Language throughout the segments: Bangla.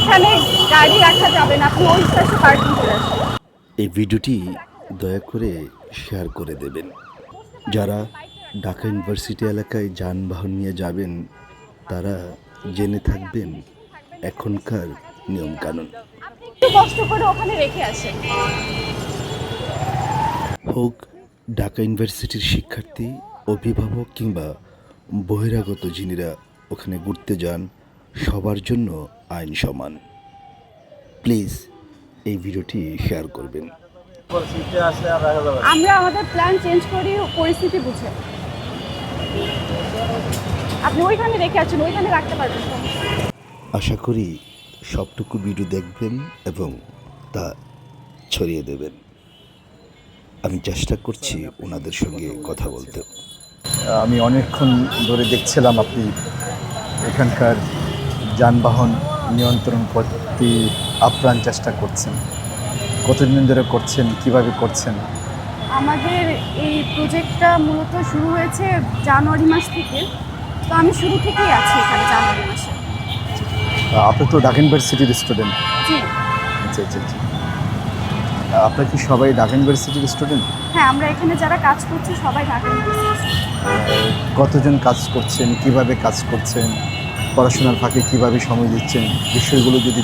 এখানে গাড়ি রাখা যাবে না আপনি ওই পাশে পার্কিং করে আসুন। এই ভিডিওটি দয়া করে শেয়ার করে দেবেন। যারা ঢাকা ইউনিভার্সিটি এলাকায় যানবাহন নিয়ে যাবেন তারা জেনে থাকবেন এখনকার নিয়মকানুন। কষ্ট করে ওখানে রেখে আসেন। হোক ঢাকা ইউনিভার্সিটির শিক্ষার্থী অভিভাবক কিংবা বহিরাগত যিনিরা ওখানে ঘুরতে যান সবার জন্য আইন সমান। প্লিজ এই ভিডিওটি শেয়ার করবেন। আমরা আমাদের প্ল্যান চেঞ্জ করি পরিস্থিতি বুঝে। আপনি ওইখানে রেখে আছেন ওইখানে রাখতে পারবেন। আশা করি সবটুকু ভিডিও দেখবেন এবং তা ছড়িয়ে দেবেন। আমি চেষ্টা করছি ওনাদের সঙ্গে কথা বলতে। আমি অনেকক্ষণ ধরে দেখছিলাম আপনি এখানকার যানবাহন নিয়ন্ত্রণ করতে আপ্রাণ চেষ্টা করছেন। কতদিন ধরে করছেন কীভাবে করছেন? আমাদের এই প্রজেক্টটা মূলত শুরু হয়েছে জানুয়ারি মাস থেকে। তো আমি শুরু থেকেই আছি এখানে জানুয়ারি মাসে। আপনি তো ঢাকা ইউনিভার্সিটির স্টুডেন্ট জি। আচ্ছা আচ্ছা আচ্ছা। আপনার কি সবাই ঢাকা ইউনিভার্সিটির স্টুডেন্ট হ্যাঁ আমরা এখানে যারা কাজ করছি সবাই ঢাকা ইউনিভার্সিটি কতজন কাজ করছেন কীভাবে কাজ করছেন? পড়াশোনার ফাঁকে কীভাবে সময় দিচ্ছেন? বিষয়গুলো যদি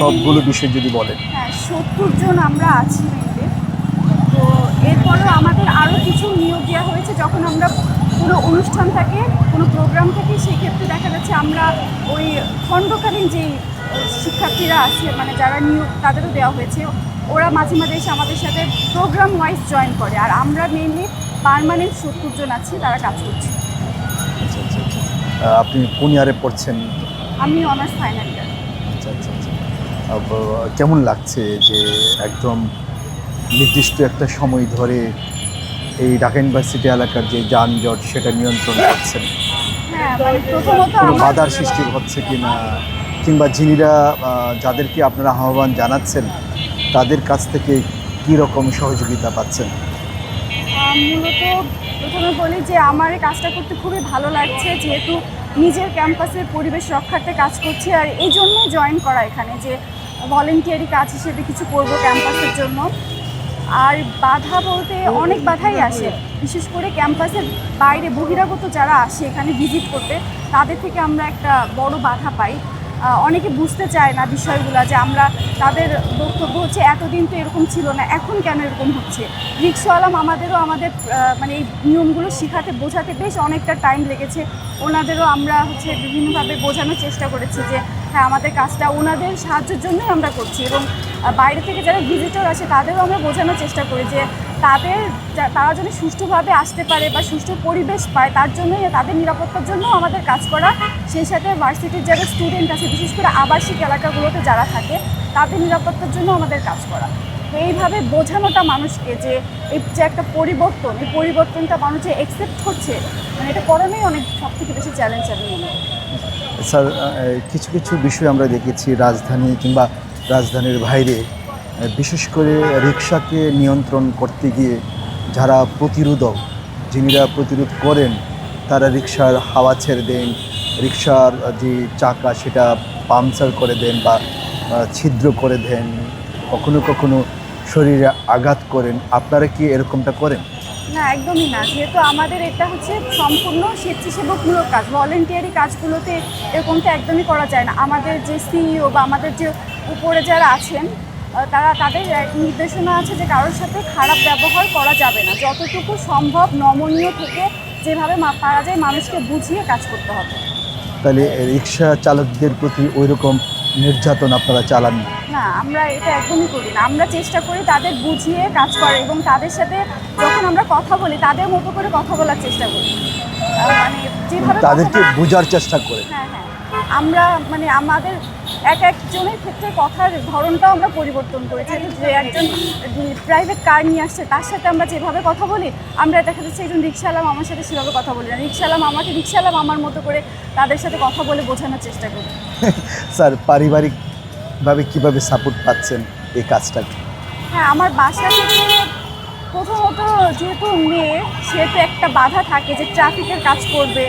সবগুলো বিষয় যদি বলেন। হ্যাঁ সত্তর জন আমরা আছি তো এরপরেও আমাদের আরও কিছু নিয়োগ দেওয়া হয়েছে। যখন আমরা কোনো অনুষ্ঠান থাকে কোনো প্রোগ্রাম থাকে সেক্ষেত্রে দেখা যাচ্ছে আমরা ওই খণ্ডকালীন যেই শিক্ষার্থীরা আছে মানে যারা নিয়োগ তাদেরও দেওয়া হয়েছে ওরা মাঝে মাঝে এসে আমাদের সাথে প্রোগ্রাম ওয়াইজ জয়েন করে। আর আমরা মেনলি পারমানেন্ট সত্তর জন আছি তারা কাজ করছে। আপনি কোন ইয়ারে পড়ছেন? আমি অনার্স ফাইনাল ইয়ার আচ্ছা আচ্ছা আচ্ছা। কেমন লাগছে যে একদম নির্দিষ্ট একটা সময় ধরে এই ঢাকা ইউনিভার্সিটি এলাকার যে যানজট সেটা নিয়ন্ত্রণ করছেন? হ্যাঁ মানে কোনো বাধার সৃষ্টি হচ্ছে কি না কিংবা যিনিরা যাদেরকে আপনারা আহ্বান জানাচ্ছেন তাদের কাছ থেকে কী রকম সহযোগিতা পাচ্ছেন? মূলত প্রথমে বলি যে আমার এই কাজটা করতে খুবই ভালো লাগছে, যেহেতু নিজের ক্যাম্পাসের পরিবেশ রক্ষার্থে কাজ করছি আর এই জন্যই জয়েন করা এখানে যে ভলেন্টিয়ারি কাজ হিসেবে কিছু করব ক্যাম্পাসের জন্য। আর বাধা বলতে অনেক বাধাই আসে, বিশেষ করে ক্যাম্পাসের বাইরে বহিরাগত যারা আসে এখানে ভিজিট করতে, তাদের থেকে আমরা একটা বড় বাধা পাই। অনেকে বুঝতে চায় না বিষয়গুলো যে আমরা তাদের বক্তব্য হচ্ছে এতদিন তো এরকম ছিল না, এখন কেন এরকম হচ্ছে? রিক্সাওয়ালা আমাদেরও আমাদের মানে এই নিয়মগুলো শেখাতে, বোঝাতে বেশ অনেকটা টাইম লেগেছে। ওনাদেরও আমরা হচ্ছে বিভিন্নভাবে বোঝানোর চেষ্টা করেছি যে হ্যাঁ আমাদের কাজটা ওনাদের সাহায্যের জন্যই আমরা করছি এবং বাইরে থেকে যারা ভিজিটর আসে তাদেরও আমরা বোঝানোর চেষ্টা করি যে তাদের তারা যেন সুষ্ঠুভাবে আসতে পারে বা সুষ্ঠু পরিবেশ পায়, তার জন্যই তাদের নিরাপত্তার জন্য আমাদের কাজ করা। সেই সাথে ভার্সিটির যারা স্টুডেন্ট আছে, বিশেষ করে আবাসিক এলাকাগুলোতে যারা থাকে, তাদের নিরাপত্তার জন্য আমাদের কাজ করা। তো এইভাবে বোঝানোটা মানুষকে যে এই যে একটা পরিবর্তন, এই পরিবর্তনটা মানুষ যে একসেপ্ট করছে মানে এটা করানোই অনেক সব থেকে বেশি চ্যালেঞ্জ আমি মনে স্যার কিছু কিছু বিষয় আমরা দেখেছি রাজধানী কিংবা রাজধানীর বাইরে। বিশেষ করে রিক্সাকে নিয়ন্ত্রণ করতে গিয়ে যারা প্রতিরোধক, যিনিরা প্রতিরোধ করেন, তারা রিক্সার হাওয়া ছেড়ে দেন রিক্সার যে চাকা সেটা পাংচার করে দেন বা ছিদ্র করে দেন, কখনো কখনো শরীরে আঘাত করেন। আপনারা কি এরকমটা করেন? না, একদমই না। যেহেতু আমাদের এটা হচ্ছে সম্পূর্ণ স্বেচ্ছাসেবকমূলক কাজ ভলেন্টিয়ারি কাজগুলোতে এরকমটা একদমই করা যায় না। আমাদের যে সিইও বা আমাদের যে উপরে যারা আছেন তারা তাদের নির্দেশনা আছে যে কারোর সাথে খারাপ ব্যবহার করা যাবে না। যতটুকু সম্ভব নমনীয় থেকে যেভাবে পারা যায় মানুষকে বুঝিয়ে কাজ করতে হবে। তাহলে রিক্সা চালকদের প্রতি ওই রকম নির্যাতন আপনারা চালান না? না আমরা এটা একদমই করি না। আমরা চেষ্টা করি তাদের বুঝিয়ে কাজ করার এবং তাদের সাথে যখন আমরা কথা বলি তাদের মতো করে কথা বলার চেষ্টা করি। মানে যেভাবে তাদেরকে বোঝার চেষ্টা করে। হ্যাঁ হ্যাঁ। আমরা মানে আমাদের এক একজনের ক্ষেত্রে কথার ধরনটাও আমরা পরিবর্তন করেছি। যে একজন প্রাইভেট কার নিয়ে আসছে তার সাথে আমরা যেভাবে কথা বলি আমরা দেখা যাচ্ছে একজন রিক্সাওয়ালা আমার সাথে সেভাবে কথা বলি না। রিক্সাওয়ালা আমাকে রিক্সাওয়ালা আমার মতো করে তাদের সাথে কথা বলে বোঝানোর চেষ্টা করি। স্যার পারিবারিকভাবে কীভাবে সাপোর্ট পাচ্ছেন এই কাজটাকে হ্যাঁ আমার বাসা থেকে প্রথমত যেহেতু মেয়ে সেহেতু একটা বাধা থাকে যে ট্রাফিকের কাজ করবে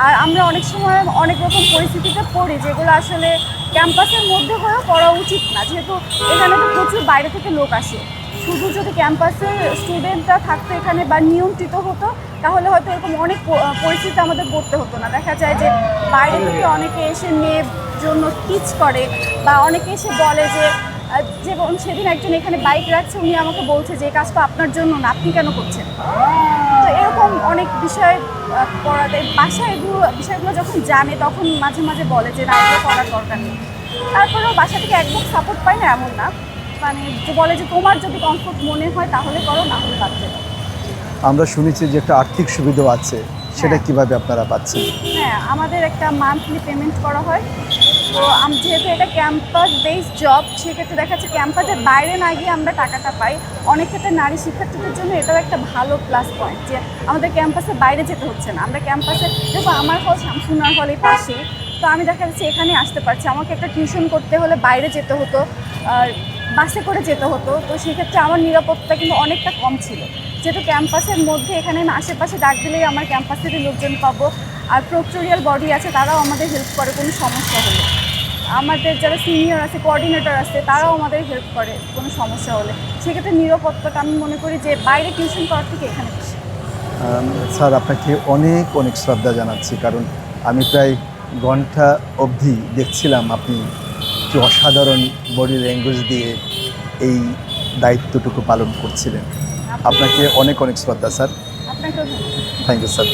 আর আমরা অনেক সময় অনেক রকম পরিস্থিতিতে পড়ি যেগুলো আসলে ক্যাম্পাসের মধ্যে হয়েও পড়া উচিত না। যেহেতু এখানে তো প্রচুর বাইরে থেকে লোক আসে। শুধু যদি ক্যাম্পাসের স্টুডেন্টরা থাকতো এখানে বা নিয়ন্ত্রিত হতো, তাহলে হয়তো এরকম অনেক পরিস্থিতি আমাদের পড়তে হতো না। দেখা যায় যে বাইরে থেকে অনেকে এসে মেয়ের জন্য টিচ করে বা অনেকে এসে বলে যে যেমন সেদিন একজন এখানে বাইক রাখছে, উনি আমাকে বলছে যে, এই কাজটা আপনার জন্য না, আপনি কেন করছেন? তো এরকম অনেক বিষয় পড়াতে বাসা এগুলো বিষয়গুলো যখন জানে তখন মাঝে মাঝে বলে যে না এগুলো করার দরকার নেই। তারপরেও বাসা থেকে একদম সাপোর্ট পায় না এমন না। মানে যে বলে যে তোমার যদি কমফোর্ট মনে হয় তাহলে করো না হলে বাদ দেবে। আমরা শুনেছি যে একটা আর্থিক সুবিধাও আছে। সেটা কীভাবে কীভাবে আপনারা পাচ্ছেন? হ্যাঁ আমাদের একটা মান্থলি পেমেন্ট করা হয়। তো আম যেহেতু এটা ক্যাম্পাস বেস জব সেক্ষেত্রে দেখা যাচ্ছে ক্যাম্পাসের বাইরে না গিয়ে আমরা টাকাটা পাই। অনেক ক্ষেত্রে নারী শিক্ষার্থীদের জন্য এটাও একটা ভালো প্লাস পয়েন্ট যে আমাদের ক্যাম্পাসের বাইরে যেতে হচ্ছে না। আমরা ক্যাম্পাসে দেখো, আমার হল শামসুনার হলের পাশে তো আমি দেখা যাচ্ছে এখানে আসতে পারছি। আমাকে একটা টিউশন করতে হলে বাইরে যেতে হতো, আর বাসে করে যেতে হতো। তো সেক্ষেত্রে আমার নিরাপত্তা কিন্তু অনেকটা কম ছিল। যেহেতু ক্যাম্পাসের মধ্যে এখানে আমি আশেপাশে ডাক দিলেই আমার ক্যাম্পাস থেকে লোকজন পাবো। আর প্রক্টোরিয়াল বডি আছে, তারাও আমাদের হেল্প করে, কোনো সমস্যা হলে আমাদের যারা সিনিয়র আছে কোঅর্ডিনেটর আছে তারাও আমাদের হেল্প করে কোনো সমস্যা হলে। সেক্ষেত্রে নিরাপত্তাটা আমি মনে করি যে বাইরে টিউশন করার থেকে এখানে বেশি। স্যার আপনাকে অনেক অনেক শ্রদ্ধা জানাচ্ছি কারণ আমি প্রায় ঘণ্টা অবধি দেখছিলাম আপনি কি অসাধারণ বডি ল্যাঙ্গুয়েজ দিয়ে এই দায়িত্বটুকু পালন করছিলেন। আপনাকে অনেক অনেক শ্রদ্ধা স্যার। Thank you sir